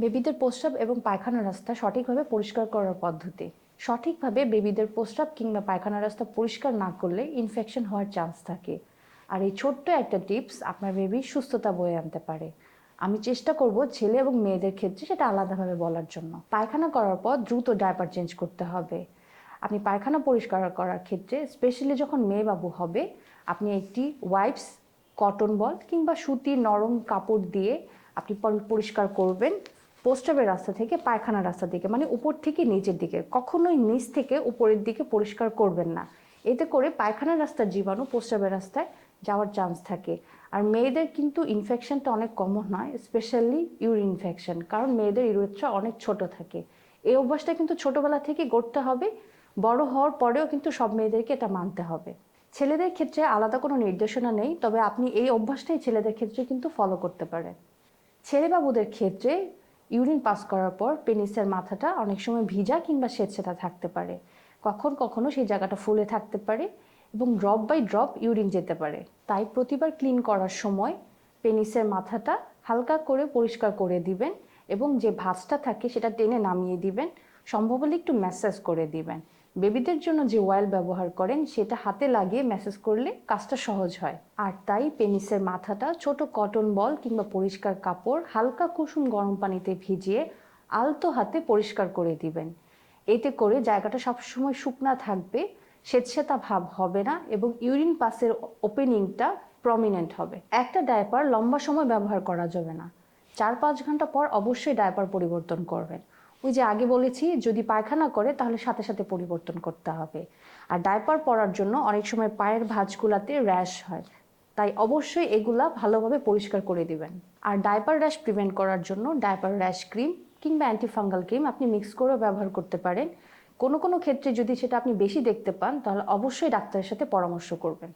বেবিদের প্রস্রাব এবং পায়খানা রাস্তা সঠিকভাবে পরিষ্কার করার পদ্ধতি। সঠিকভাবে বেবিদের প্রস্রাব কিংবা পায়খানা রাস্তা পরিষ্কার না করলে ইনফেকশন হওয়ার চান্স থাকে। আর এই ছোট্ট একটা টিপস আপনার বেবির সুস্থতা বয়ে আনতে পারে। আমি চেষ্টা করব ছেলে এবং মেয়েদের ক্ষেত্রে সেটা আলাদাভাবে বলার জন্য। পায়খানা করার পর দ্রুত ডায়পার চেঞ্জ করতে হবে। আপনি পায়খানা পরিষ্কার করার ক্ষেত্রে স্পেশালি যখন মেয়ে বাবু হবে, আপনি একটি ওয়াইপস কটন বল কিংবা সুতির নরম কাপড় দিয়ে আপনি পরিষ্কার করবেন। প্রস্রাবের রাস্তা থেকে, পায়খানার রাস্তা দিকে মানে উপর থেকে নিচের দিকে, কখনোই নিচ থেকে উপরের দিকে পরিষ্কার করবেন না। এতে করে পায়খানার রাস্তার জীবাণু প্রস্রাবের রাস্তায় যাওয়ার চান্স থাকে। আর মেয়েদের কিন্তু ইনফেকশনটা অনেক কমন হয় স্পেশালি ইউরিন ইনফেকশন কারণ মেয়েদের ইউরেথ্রা অনেক ছোট থাকে। এই অভ্যাসটা কিন্তু ছোটবেলা থেকে গড়তে হবে, বড় হওয়ার পরেও কিন্তু সব মেয়েদেরকে এটা মানতে হবে। ছেলেদের ক্ষেত্রে আলাদা কোনো নির্দেশনা নেই, তবে আপনি এই অভ্যাসটাই ছেলেদের ক্ষেত্রে কিন্তু ফলো করতে পারেন। ছেলেবাবুদের ক্ষেত্রে ইউরিন পাস করার পর পেনিসের মাথাটা অনেক সময় ভিজা কিংবা স্বেচ্ছেতা থাকতে পারে। কখন কখনো সেই জায়গাটা ফুলে থাকতে পারে এবং ড্রপ বাই ড্রপ ইউরিন যেতে পারে। তাই প্রতিবার ক্লিন করার সময় পেনিসের মাথাটা হালকা করে পরিষ্কার করে দিবেন এবং যে ভাঁজটা থাকে সেটা টেনে নামিয়ে দিবেন। সম্ভব হলে একটু ম্যাসাজ করে দিবেন। বেবিদের জন্য যে অয়েল ব্যবহার করেন, সেটা হাতে লাগিয়ে ম্যাসাজ করলে কাজটা সহজ হয়। আর তাই পেনিসের মাথাটা ছোট কটন বল কিংবা পরিষ্কার কাপড় হালকা কুসুম গরম পানিতে ভিজিয়ে আলতো হাতে পরিষ্কার করে দিবেন। এতে করে জায়গাটা সবসময় শুকনা থাকবে, স্বেচ্ছাতা ভাব হবে না এবং ইউরিন পাসের ওপেনিংটা প্রমিনেন্ট হবে। একটা ডায়পার লম্বা সময় ব্যবহার করা যাবে না। চার পাঁচ ঘণ্টা পর অবশ্যই ডায়পার পরিবর্তন করবেন। ওই যে আগে বলেছি, যদি পায়খানা করে তাহলে সাথে সাথে পরিবর্তন করতে হবে। আর ডায়পার পরার জন্য অনেক সময় পায়ের ভাঁজগুলাতে র্যাশ হয়। তাই অবশ্যই এগুলা ভালোভাবে পরিষ্কার করে দিবেন। আর ডায়পার র্যাশ প্রিভেন্ট করার জন্য ডায়পার র্যাশ ক্রিম কিংবা অ্যান্টিফাঙ্গাল ক্রিম আপনি মিক্স করেও ব্যবহার করতে পারেন। কোনো কোনো ক্ষেত্রে যদি সেটা আপনি বেশি দেখতে পান, তাহলে অবশ্যই ডাক্তারের সাথে পরামর্শ করবেন।